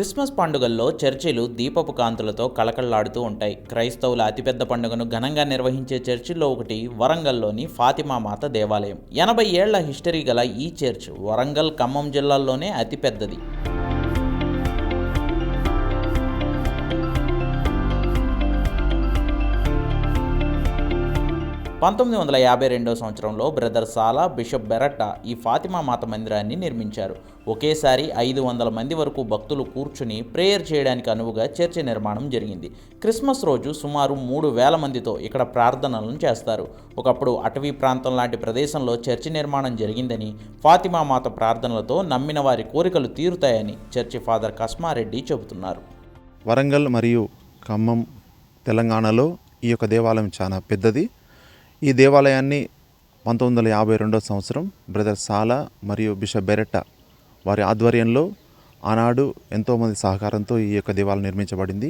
Christmas పండుగల్లో చర్చిలు దీపపు కాంతులతో కళకళలాడుతూ ఉంటాయి. క్రైస్తవుల అతిపెద్ద పండుగను ఘనంగా నిర్వహించే చర్చిల్లో ఒకటి వరంగల్లోని ఫాతిమా మాత దేవాలయం. ఎనభై ఏళ్ళ హిస్టరీ గల ఈ చర్చ్ వరంగల్ ఖమ్మం జిల్లాల్లోనే అతిపెద్దది. పంతొమ్మిది వందల యాభై రెండవ సంవత్సరంలో బ్రదర్ సాలా బిషప్ బెరట్టా ఈ ఫాతిమా మాత మందిరాన్ని నిర్మించారు. ఒకేసారి ఐదు వందల మంది వరకు భక్తులు కూర్చుని ప్రేయర్ చేయడానికి అనువుగా చర్చి నిర్మాణం జరిగింది. క్రిస్మస్ రోజు సుమారు మూడు వేల మందితో ఇక్కడ ప్రార్థనలను చేస్తారు. ఒకప్పుడు అటవీ ప్రాంతం లాంటి ప్రదేశంలో చర్చి నిర్మాణం జరిగిందని ఫాతిమా మాత ప్రార్థనలతో నమ్మిన వారి కోరికలు తీరుతాయని చర్చి ఫాదర్ కస్మారెడ్డి చెబుతున్నారు. వరంగల్ మరియు ఖమ్మం తెలంగాణలో ఈ యొక్క దేవాలయం చాలా పెద్దది. ఈ దేవాలయాన్ని పంతొమ్మిది వందల యాభై రెండో సంవత్సరం బ్రదర్ సాలా మరియు బిషప్ బెరెట్టా వారి ఆధ్వర్యంలో ఆనాడు ఎంతోమంది సహకారంతో ఈ యొక్క దేవాలయం నిర్మించబడింది.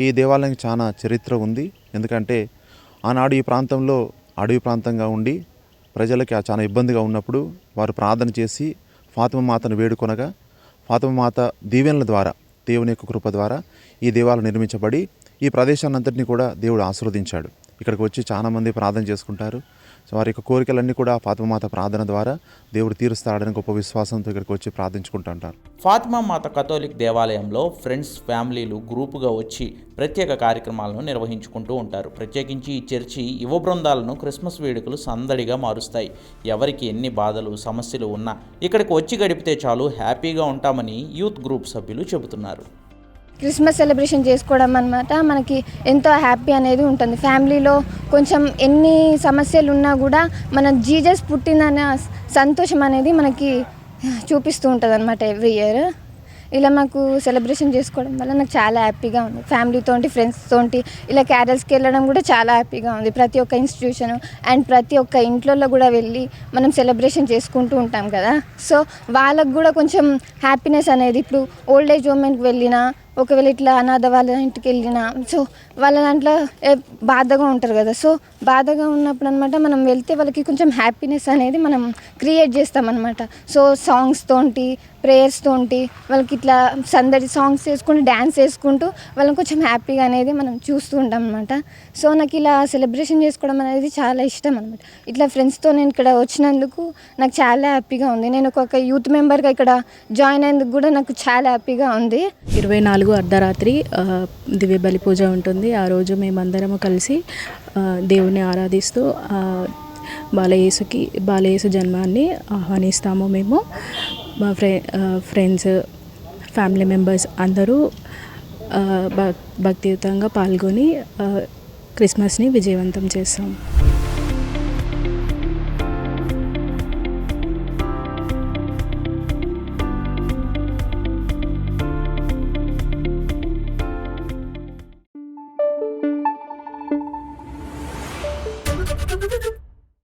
ఈ దేవాలయం చాలా చరిత్ర ఉంది. ఎందుకంటే ఆనాడు ఈ ప్రాంతంలో అడవి ప్రాంతంగా ఉండి ప్రజలకి ఆ చాలా ఇబ్బందిగా ఉన్నప్పుడు వారు ప్రార్థన చేసి ఫాతిమ మాతను వేడుకొనగా ఫాతిమ మాత దీవెనల ద్వారా దేవుని యొక్క కృప ద్వారా ఈ దేవాలయం నిర్మించబడి ఈ ప్రదేశాన్ని అంతటిని కూడా దేవుడు ఆశీర్వదించాడు. ఇక్కడికి వచ్చి చాలామంది ప్రార్థన చేసుకుంటారు. సో వారి యొక్క కోరికలన్నీ కూడా ఫాతిమాత ప్రార్థన ద్వారా దేవుడు తీరుస్తాడని గొప్ప విశ్వాసంతో ఇక్కడికి వచ్చి ప్రార్థించుకుంటూ ఉంటారు. ఫాతిమా మాత కథోలిక్ దేవాలయంలో ఫ్రెండ్స్ ఫ్యామిలీలు గ్రూపుగా వచ్చి ప్రత్యేక కార్యక్రమాలను నిర్వహించుకుంటూ ఉంటారు. ప్రత్యేకించి ఈ చర్చి యువ బృందాలను క్రిస్మస్ వేడుకలు సందడిగా మారుస్తాయి. ఎవరికి ఎన్ని బాధలు సమస్యలు ఉన్నా ఇక్కడికి వచ్చి గడిపితే చాలు హ్యాపీగా ఉంటామని యూత్ గ్రూప్ సభ్యులు చెబుతున్నారు. క్రిస్మస్ సెలబ్రేషన్ చేసుకోవడం అనమాట మనకి ఎంతో హ్యాపీ అనేది ఉంటుంది. ఫ్యామిలీలో కొంచెం ఎన్ని సమస్యలు ఉన్నా కూడా మన జీజస్ పుట్టిందనే సంతోషం అనేది మనకి చూపిస్తూ ఉంటుంది అనమాట ఎవ్రీ ఇయర్. ఇలా మాకు సెలబ్రేషన్ చేసుకోవడం వల్ల నాకు చాలా హ్యాపీగా ఉంది. ఫ్యామిలీతో ఫ్రెండ్స్తో ఇలా క్యారల్స్కి వెళ్ళడం కూడా చాలా హ్యాపీగా ఉంది. ప్రతి ఒక్క ఇన్స్టిట్యూషన్ అండ్ ప్రతి ఒక్క ఇంట్లో కూడా వెళ్ళి మనం సెలబ్రేషన్ చేసుకుంటూ ఉంటాం కదా. సో వాళ్ళకు కూడా కొంచెం హ్యాపీనెస్ అనేది ఇప్పుడు ఓల్డ్ ఏజ్ ఉమెన్కి వెళ్ళినా ఒకవేళ ఇట్లా అనాథ వాళ్ళ ఇంటికి వెళ్ళినా సో వాళ్ళ దాంట్లో బాధగా ఉంటారు కదా. సో బాధగా ఉన్నప్పుడు అనమాట మనం వెళ్తే వాళ్ళకి కొంచెం హ్యాపీనెస్ అనేది మనం క్రియేట్ చేస్తామన్నమాట. సో సాంగ్స్ తోటి ప్రేయర్స్ తోటి వాళ్ళకి ఇట్లా సందడి సాంగ్స్ వేసుకుంటూ డ్యాన్స్ వేసుకుంటూ వాళ్ళని కొంచెం హ్యాపీగా అనేది మనం చూస్తూ ఉంటాం అనమాట సో నాకు ఇలా సెలబ్రేషన్ చేసుకోవడం అనేది చాలా ఇష్టం అనమాట ఇట్లా ఫ్రెండ్స్తో నేను ఇక్కడ వచ్చినందుకు నాకు చాలా హ్యాపీగా ఉంది. నేను ఒక యూత్ మెంబర్గా ఇక్కడ జాయిన్ అయినందుకు కూడా నాకు చాలా హ్యాపీగా ఉంది. ఇరవై నాలుగు అర్ధరాత్రి దివ్య బలి పూజ ఉంటుంది. ఆ రోజు మేమందరము కలిసి దేవుణ్ణి ఆరాధిస్తూ బాలయేసుకి బాలయేసు జన్మాన్ని ఆహ్వానిస్తాము మేము. మా ఫ్రె ఫ్రెండ్స్ ఫ్యామిలీ మెంబర్స్ అందరూ భక్ భక్తియుతంగా పాల్గొని క్రిస్మస్ని విజయవంతం చేస్తాం.